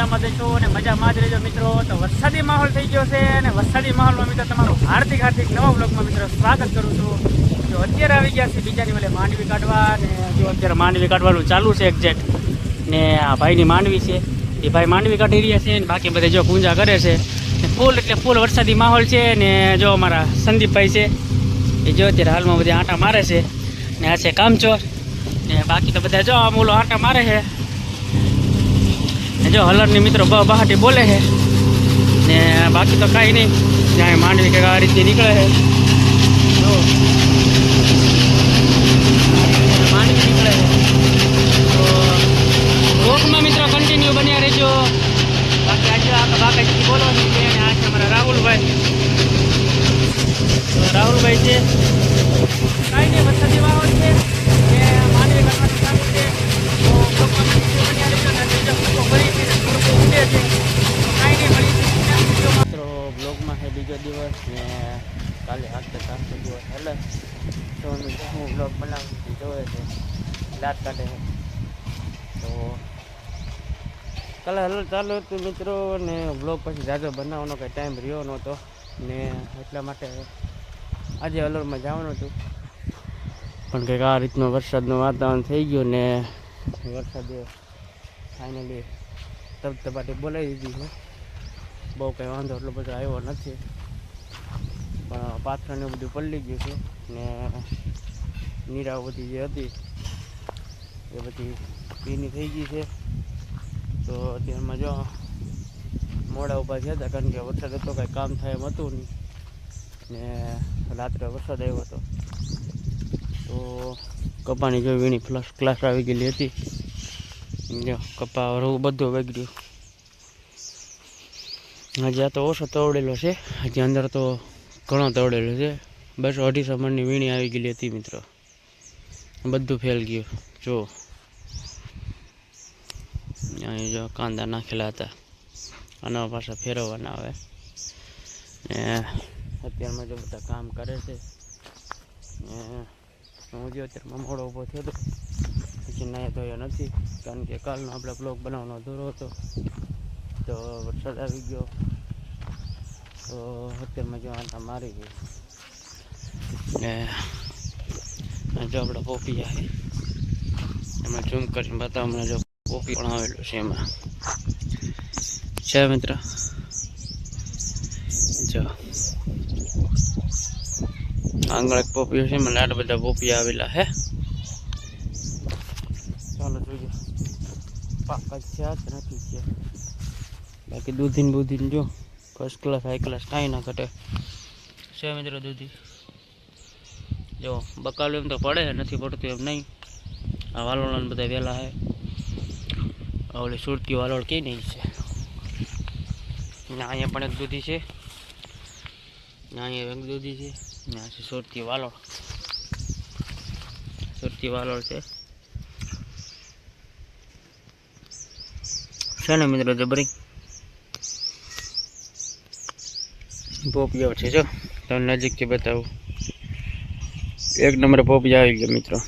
મજામાં જ છો અને મજામાં જ રહેજો મિત્રો. તો વરસાદી માહોલ થઈ ગયો છે અને વરસાદી માહોલમાં મિત્રો તમારું હાર્દિક હાર્દિક નવા બ્લોગમાં મિત્રો સ્વાગત કરું છું. જો અત્યારે આવી ગયા છે બીજાની વલે માંડવી કાઢવા અને જો અત્યારે માંડવી કાઢવાનું ચાલુ છે એક્ઝેક્ટ ને આ ભાઈની માંડવી છે. એ ભાઈ માંડવી કાઢી રહ્યા છે અને બાકી બધા જો પૂંજા કરે છે. ફૂલ એટલે ફૂલ વરસાદી માહોલ છે ને જો અમારા સંદીપભાઈ છે. એ જો અત્યારે હાલમાં બધા આંટા મારે છે. ને આ છે કામચોર. ને બાકી તો બધા જો આમ ઓલો આંટા મારે છે. જો હલરની મિત્રો બ બહાટી બોલે છે, ને બાકી તો કાંઈ નહીં. જ્યાં માંડવી કે આ રીતે નીકળે છે. જો. માંડવી નીકળે તો રોકમાં મિત્રો કન્ટિન્યુ બન્યા રહેજો. બાકી આજે આ બાકાજી બોલવાની છે અને આ છે અમારા રાહુલભાઈ. રાહુલભાઈ છે કાંઈ નહીં વરસાદી વાવડ છે ને માંડવી કરવાનું ચાલુ છે તો રોકમાં કન્ટિન્યુ બન્યા રહેજો ને બીજો ફૂટો ભરી છે ને થોડું ઉડે છે તો કાંઈ નહીં મળી મિત્રો બ્લોગમાં છે બીજો દિવસ ને કાલે આગળ સાતસો દિવસ, એટલે તો હું બ્લોગ બનાવી જોવે છે. દાંત કાઢે તો કાલે હલો ચાલુ હતું મિત્રો, ને બ્લોગ પછી જાજો બનાવવાનો કંઈ ટાઈમ રહ્યો નહોતો, ને એટલા માટે આજે હલોરમાં જવાનું હતું. પણ કંઈક આ રીતનું વરસાદનું વાતાવરણ થઈ ગયું ને વરસાદે ફાઇનલી તબતબાટી બોલાવી દીધી છે. બહુ કંઈ વાંધો એટલો બધો આવ્યો નથી. પણ પાથરને બધું પલળી ગયું છે ને નીરાવ બધી જે હતી એ બધી ભીની થઈ ગઈ છે. તો અત્યારમાં જો મોડા ઊભા છે હતા કારણ કે વરસાદ હતો, કાંઈ કામ થાય એમ હતું નહીં. ને રાત્રે વરસાદ આવ્યો હતો. તો કપાની જો વીણી ફ્લસ ક્લાસ આવી ગયેલી હતી. જો કપા રવું બધું બગડ્યું હજી આ તો ઓછો તોડેલો છે. હજી અંદર તો ઘણો તવડેલો છે. બસ અઢી મણની વીણી આવી ગયેલી હતી મિત્રો. બધું ફેલ ગયું. જો. અહીં જો કાંદા નાખેલા હતા. આના પાછા ફેરવવાના આવે ને અત્યારમાં જો બધા કામ કરે છે. હું જો અત્યારમાં મોડો ઊભો થયો હતો પછી નાયા ધોયો નથી. કારણ કે કાલનો આપણે બ્લોગ બનાવવાનો અધૂરો હતો. તો વરસાદ આવી ગયો. તો અત્યારમાં જો આટા મારી ગઈ ને જો આપણા પોપી આવે એમાં ઝૂમ કરીને બતાવો હમણાં જો પોપી પણ આવેલું છે એમાં. છે મિત્ર. જો. આગળ એક પોપીઓ છે એમાં આટલા બધા પોપી આવેલા હે. ચાલો જોઈએ. પાક છે નથી છે. બાકી દૂધીન બુધીન જો. ફર્સ્ટ ક્લાસ હાઈ ક્લાસ કાંઈ ના ઘટે. છે મિત્રો દૂધી. જો, બકાલું એમ તો પડે, નથી પડતું એમ નહીં. આ વાલોળાને બધા વહેલા છે ઓલી સુરતી વાલોળ કઈ નહીં છે? અહીંયા પણ એક દૂધી છે. અહીંયા એક દૂધી છે. ત્યાં છે સુરતી વાલોળ. સુરતી વાલોળ છે. છે ને મિત્રો જબરી પોપિયો છે, જો. તમને નજીકથી બતાવું. એક નંબર પોપિયા આવી ગયો, મિત્રો.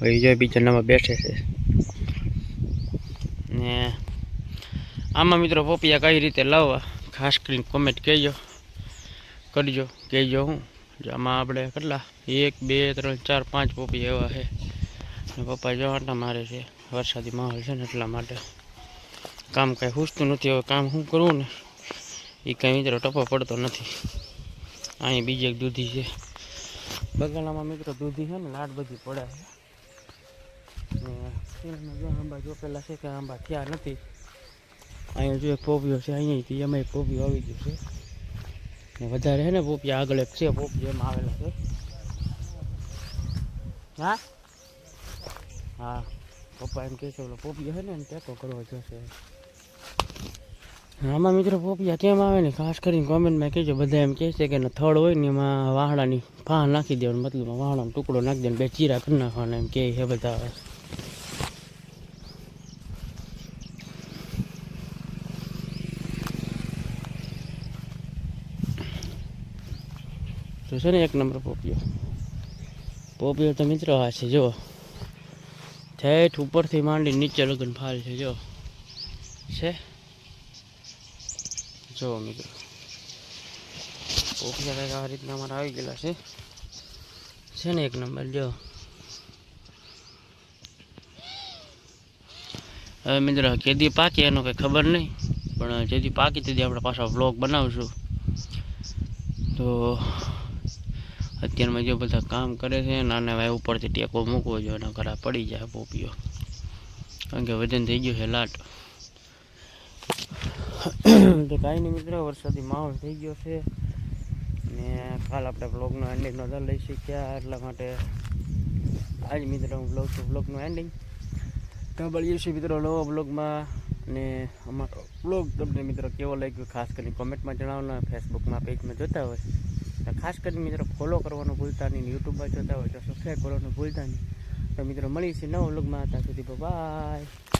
ભાઈ જો બીજા નંબર બેઠે છે. ને આમાં, મિત્રો પોપિયા કઈ રીતે લાવવા? ખાસ કરીને કોમેન્ટ કહેજો. કરજો, કહેજો હું. આમાં આપણે કેટલા? એક, બે, ત્રણ, ચાર, પાંચ પોપિયા એવા છે. પપ્પા જો આટા મારે છે. વરસાદી માહોલ છે ને એટલા માટે. કામ કાંઈ હુસતું નથી. હવે કામ શું કરવું ને? એ કાંઈ મિત્રો ટપો પડતો નથી. અહીં બીજી એક દૂધી છે. બગાલામાં મિત્રો દૂધી છે ને, લાડ બધી પડે છે. જો આંબા જોપેલા છે કે આંબા થયા નથી. અહીંયા જો એક પોપિયો છે, અહીંયાથી એમાં પોપિયો આવી ગયો છે. ને વધારે છે ને પોપિયા આગળ એક છે પોપિયો એમાં આવેલા છે. હા? હા. પપ્પા એમ કહે છે ઓલો પોપિયો છે ને એને ટેકો કરવો જોશે. આમાં મિત્રો પોપિયા કેમ આવે ને? ખાસ કરીને કોમેન્ટમાં કહેજો. બધા એમ કહે છે કે થડ હોય ને એમાં વાહડાની ફા નાખી દેવાનું. મતલબ વાહડાનો ટુકડો નાખી દેવાનો. બે ચીરા કરી નાખવાના એમ કહે છે બધા. તો છે ને એક નંબર પોપિયો પોપિયો તો મિત્રો આ છે, જો. ઠેઠ ઉપરથી માંડી નીચે લગન ફાલ છે, જો. છે? જો મિત્રો. પોપિયા આ રીતના અમારા આવી ગયેલા છે. છે ને એક નંબર, જો. હવે મિત્રો, કેદી પાકી એનો કંઈ ખબર નહીં, પણ જેથી પાકી તેથી આપણે પાછા વ્લોગ બનાવશું. તો અત્યારમાં જો બધા કામ કરે છે, નાના ભાઈ ઉપરથી ટેકો મૂકવો જોઈએ એના ઘરા પડી જાય પોપીઓ. કારણ કે વજન થઈ ગયું છે લાટ. તો કાંઈ નહીં મિત્રો, વરસાદી માહોલ થઈ ગયો છે. ને કાલ આપણે બ્લોગનો એન્ડિંગ નતા લઈ શક્યા એટલા માટે આજ મિત્રો હું બ્લોગ છું બ્લોગનું એન્ડિંગ મળીએ છીએ મિત્રો નવો બ્લોગમાં ને અમારો બ્લોગ તમને મિત્રો કેવો લાગ્યો, ખાસ કરીને કોમેન્ટમાં જણાવવાના. ફેસબુકમાં પેજમાં જોતા હોય. તો ખાસ કરીને મિત્રો ફોલો કરવાનું ભૂલતા નહીં. યુટ્યુબમાં જોતા હોય તો સબસ્ક્રાઈબ કરવાનું ભૂલતા નહીં. તો મિત્રો મળીશું નવો બ્લોગમાં ત્યાં સુધી બાય